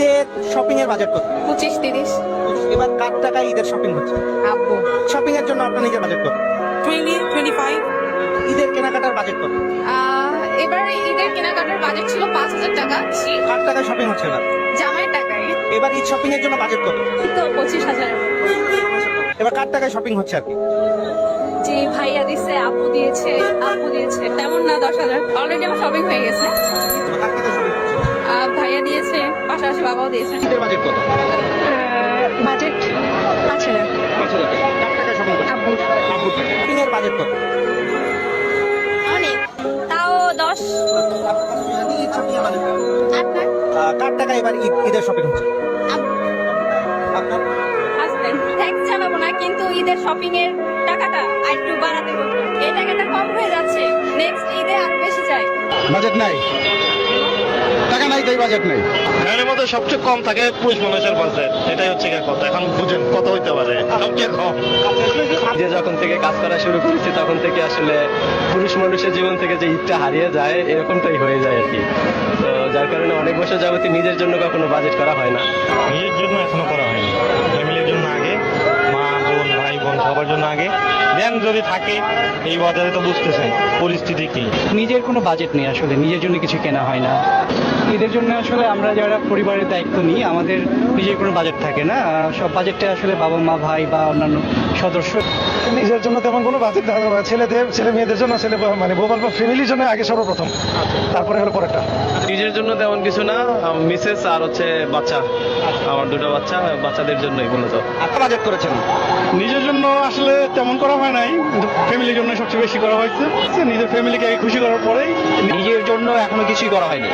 ঈদের শপিং এর বাজেট কত? পঁচিশ তিরিশ। এবার কার টাকায় ঈদের শপিং হচ্ছে? আব্বু। শপিং এর জন্য আপনার নিজের বাজেট কত? টোয়েন্টি টোয়েন্টি ফাইভ ঈদের কেনাকাটার বাজেট কত? এবার ঈদের কেনাকাটার বাজেট ছিল পাঁচ হাজার টাকা। কার টাকায় শপিং হচ্ছে এবার? জামাইয়ের টাকায়। এবার ঈদ শপিং এর জন্য বাজেট কত? তো পঁচিশ হাজার। এবার কার টাকায় শপিং হচ্ছে আর কি? যে ভাইয়া দিছে আপু দিয়েছে আপু দিয়েছে তেমন না দশ হাজার। অলরেডি আমার শপিং হয়ে গেছে। ভাইয়া দিয়েছে পাশাপাশি বাবাও দিয়েছে। বাজেট কত? বাজেট পাঁচ হাজার। পাঁচ হাজার টাকা। শপিং করছে আব্বুর। শপিং এর বাজেট কত? অনেক। তাও দশ। কার টাকা এবার ঈদ ঈদের শপিং হচ্ছে? আপনার? হাজবেন্ড ট্যাক্স জানাব না কিন্তু ঈদের শপিং এর টাকাটা আর একটু বাড়াতে এই টাকাটা কম হয়ে যাচ্ছে। নেক্সট ঈদে আরও বেশি চাই। বাজেট নাই? টাকা নাই তাই বাজেট নাই। ফ্যানের মধ্যে সবচেয়ে কম থাকে পুরুষ মানুষের বাজেট এটাই হচ্ছে কথা। এখন বুঝেন কত হইতে পারে? সবচেয়ে কম। যে যখন থেকে কাজ করা শুরু করেছি তখন থেকে আসলে পুরুষ মানুষের জীবন থেকে যে ঈদটা হারিয়ে যায় এরকমটাই হয়ে যায় আর কি। তো যার কারণে অনেক বছর যাবতীয় নিজের জন্য কখনো বাজেট করা হয় না। নিজের জন্য এখনও করা হয়নি। ফ্যামিলির জন্য আগে মা বোন ভাই বোন সবার জন্য আগে। দেন যদি থাকে, এই বাজারে তো বুঝতেছেন, পরিস্থিতি কি। নিজের কোনো বাজেট নেই আসলে, নিজের জন্য কিছু কেনা হয় না। এদের জন্য আসলে আমরা যারা পরিবারের দায়িত্ব নিই, আমাদের নিজের কোনো বাজেট থাকে না। সব বাজেটটা আসলে বাবা মা ভাই বা অন্যান্য সদস্য নিজের জন্য তেমন কোনো বাজেট দেখা যাবে না। ছেলেদের ছেলে মেয়েদের জন্য ছেলে মানে বউ বা ফ্যামিলির জন্য আগে সর্বপ্রথম। তারপরে হলো পরেরটা। নিজের জন্য তেমন কিছু না মিসেস আর হচ্ছে বাচ্চা। আমার দুটো বাচ্চা বাচ্চাদের জন্যই মূলত। বাজেট করেছেন? নিজের জন্য আসলে তেমন করা হয় নাই কিন্তু ফ্যামিলির জন্য সবচেয়ে বেশি করা হয়েছে। নিজের ফ্যামিলিকে আগে খুশি করার পরেই নিজের জন্য এখনও কিছুই করা হয়নি।